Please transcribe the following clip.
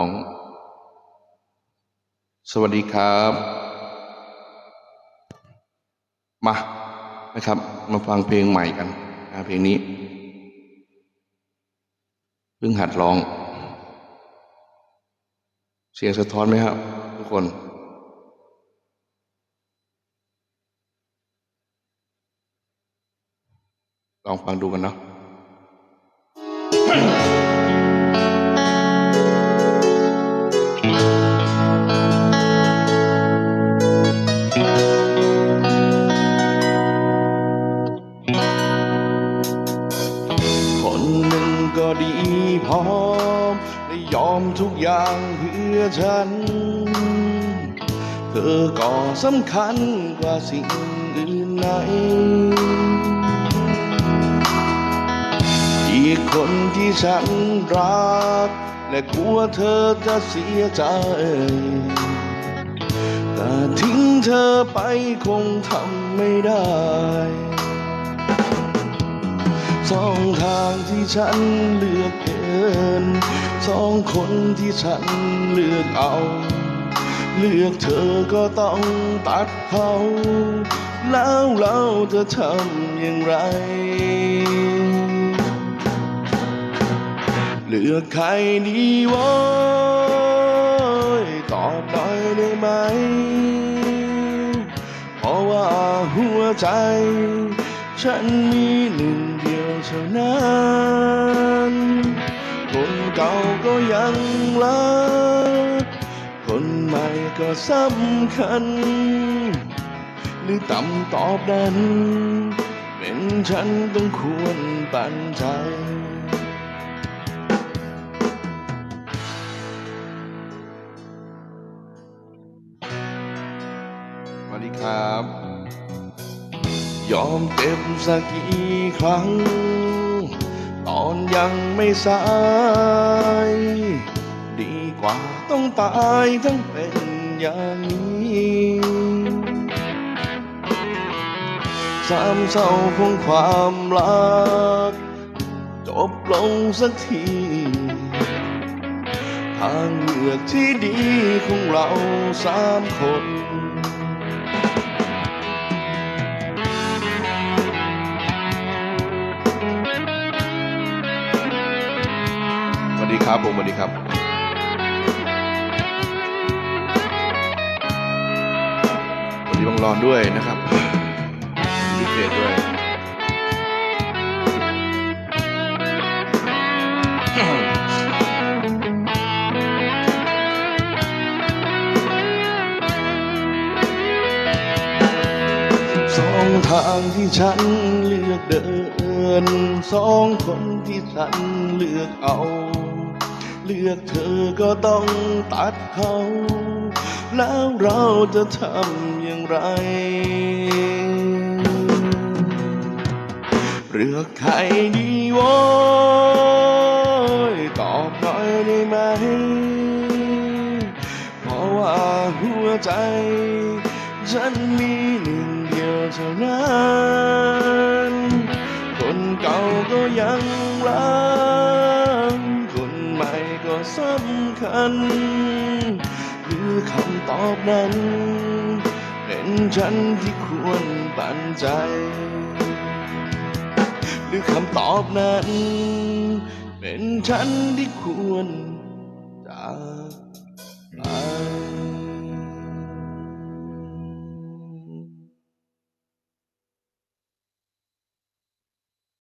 ของ สวัสดีครับ มานะครับ มาฟังเพลงใหม่กันนะเพลงนี้เพิ่งหัดร้อง เสียงสะท้อนไหมครับ ทุกคนลองฟังดูกันเนาะ ก็ดีพร้อมและยอมทุกอย่างเพื่อฉัน เธอก็สำคัญกว่าสิ่งอื่นใดอีกคนที่ฉันรัก และกลัวเธอจะเสียใจแต่ทิ้งเธอไปคงทำไม่ได้ สองทางที่ฉันเลือกเดินสองคนที่ฉันเลือกเอา เลือกเธอก็ต้องตัดเขาแล้วเราจะทำอย่างไร เลือกใครดีวะตอบหน่อยได้ไหม เพราะว่าหัวใจ ฉันมีหนึ่ง เท่านั้นคนเก่าก็ยังรัก คนใหม่ก็สำคัญ หรือต่ำตอบนั้นเป็นฉันต้องควรปันใจสวัสดีครับ ยอมเต็มสักกี่ครั้ง ตอนยังไม่สาย ดีกว่าต้องตายทั้งเป็นอย่างนี้สามเศร้าของความรัก จบลงสักทีทางเลือกที่ดีของเราสามคน ครับผมสวัสดีครับสวัสดีบังรอนด้วยนะครับพิเศษด้วยสองทางที่ฉันเลือกเดิน สองคนที่ฉันเลือกเอา เลือกเธอก็ต้องตัดเขา แล้วเราจะทำอย่างไร เลือกใครดีวะตอบหน่อยได้ไหม เพราะว่าหัวใจ ฉันมีหนึ่งเดียวเท่านั้น คนเก่าก็ยังรัก สำคัญ หรือคำตอบนั้น เป็นฉันที่ควรปันใจ หรือคำตอบนั้น เป็นฉันที่ควร